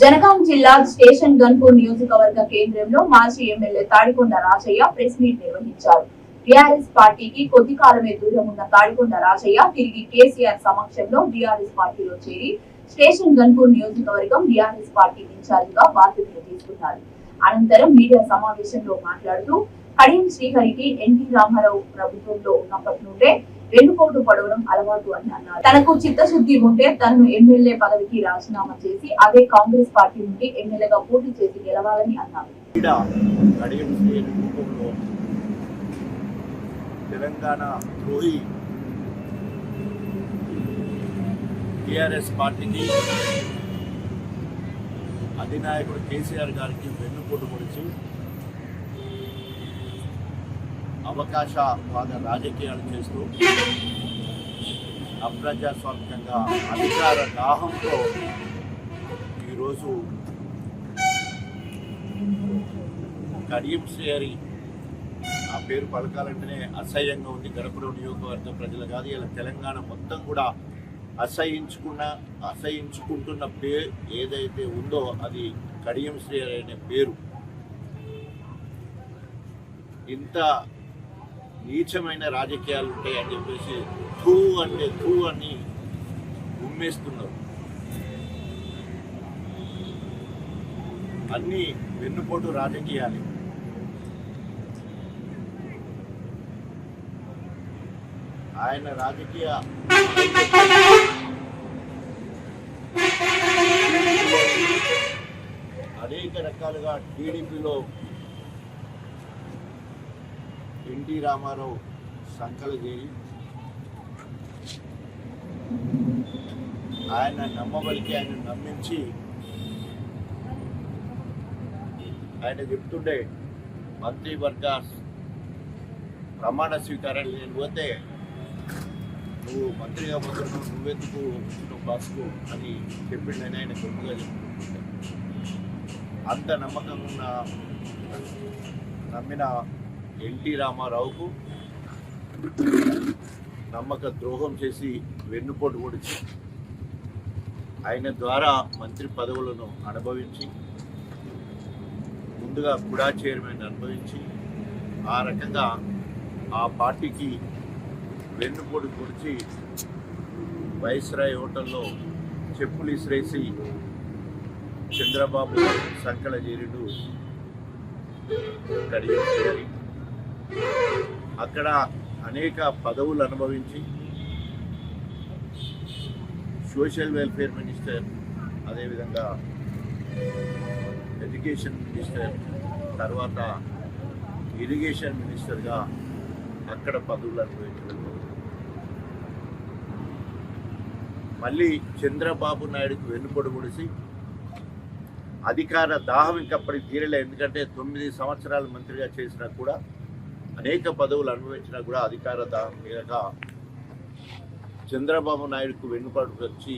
జనగాం జిల్లా స్టేషన్ గన్పూర్ నియోజకవర్గ కేంద్రంలో మాజీ MLA Thatikonda Rajaiah press meet నిర్వహించారు. టిఆర్ఎస్ పార్టీకి కొద్ది కాలమే దూరం ఉన్న తాడికొండ రాజయ్య తిరిగి కేసీఆర్ సమక్షంలో బీఆర్ఎస్ పార్టీలో చేరి స్టేషన్ గన్పూర్ నియోజకవర్గం బీఆర్ఎస్ పార్టీ ఇన్ఛార్జిగా బాధ్యతలు తీసుకున్నారు. అనంతరం మీడియా సమావేశంలో మాట్లాడుతూ కడియం శ్రీహరికి ఎన్టీ రామారావు ప్రభుత్వంలో ఉన్నప్పటి నుండే వెన్నుపోటు పడవడం అలవాటు అని అన్నారు. తనకు చిత్తశుద్ధి ఉంటే తనను ఎమ్మెల్యే పదవికి రాజీనామా చేసి అదే కాంగ్రెస్ పార్టీ నుండి ఎమ్మెల్యేగా పోటీ చేసి గెలవాలని అన్నారు. తెలంగాణ ద్రోహి టిఆర్ఎస్ పార్టీకి అధినాయకుడు కేసీఆర్ గారికి వెన్నుపోటు పొడిచి అవకాశవాద రాజకీయాలు చేస్తూ అప్రజాస్వామికంగా అధికార దాహంతో ఈరోజు కడియం శ్రేయరి ఆ పేరు పలకాలంటేనే అసహ్యంగా ఉంది. గడపలో నియోజకవర్గ ప్రజలు కాదు ఇలా తెలంగాణ మొత్తం కూడా అసహించుకున్న అసహించుకుంటున్న పేరు ఏదైతే ఉందో అది కడియం శ్రేయరి అనే పేరు. ఇంత నీచమైన రాజకీయాలు ఉంటాయని చెప్పేసి థూ అంటే థూ అని ఉమ్మేస్తున్నారు. అన్నీ వెన్నుపోటు రాజకీయాలే. ఆయన రాజకీయ అనేక రకాలుగా టీడీపీలో ఎన్టీ రామారావు సంకల ఆయన నమ్మబలికి ఆయన నమ్మించి ఆయన చెప్తుండే మంత్రివర్గ ప్రమాణ స్వీకారం నేను పోతే నువ్వు మంత్రిగా పోతున్నావు నువ్వెందుకు నువ్వు బస్కు అని చెప్పిండని ఆయన గొప్పగా చెప్తుండే. అంత నమ్మకం ఉన్న నమ్మిన ఎన్టీ రామారావుకు నమ్మక ద్రోహం చేసి వెన్నుపోటు పొడిచి ఆయన ద్వారా మంత్రి పదవులను అనుభవించి ముందుగా కుడా చైర్మన్ అనుభవించి ఆ రకంగా ఆ పార్టీకి వెన్నుపోటు పొడిచి వైస్రాయ్ హోటల్లో చెప్పులు ఇసిరేసి చంద్రబాబు సంకల చేరుడు కడియం చేరి అక్కడ అనేక పదవులు అనుభవించి సోషల్ వెల్ఫేర్ మినిస్టర్ అదేవిధంగా ఎడ్యుకేషన్ మినిస్టర్ తర్వాత ఇరిగేషన్ మినిస్టర్గా అక్కడ పదవులు అనుభవించడం మళ్ళీ చంద్రబాబు నాయుడుకు వెన్నుపొడి పొడిసి అధికార దాహం ఇంకప్పటికి తీరలే ఎందుకంటే తొమ్మిది సంవత్సరాలు మంత్రిగా చేసినా కూడా అనేక పదవులు అనుభవించినా కూడా అధికార దాహం తీరక చంద్రబాబు నాయుడుకు వెన్నుపాటు వచ్చి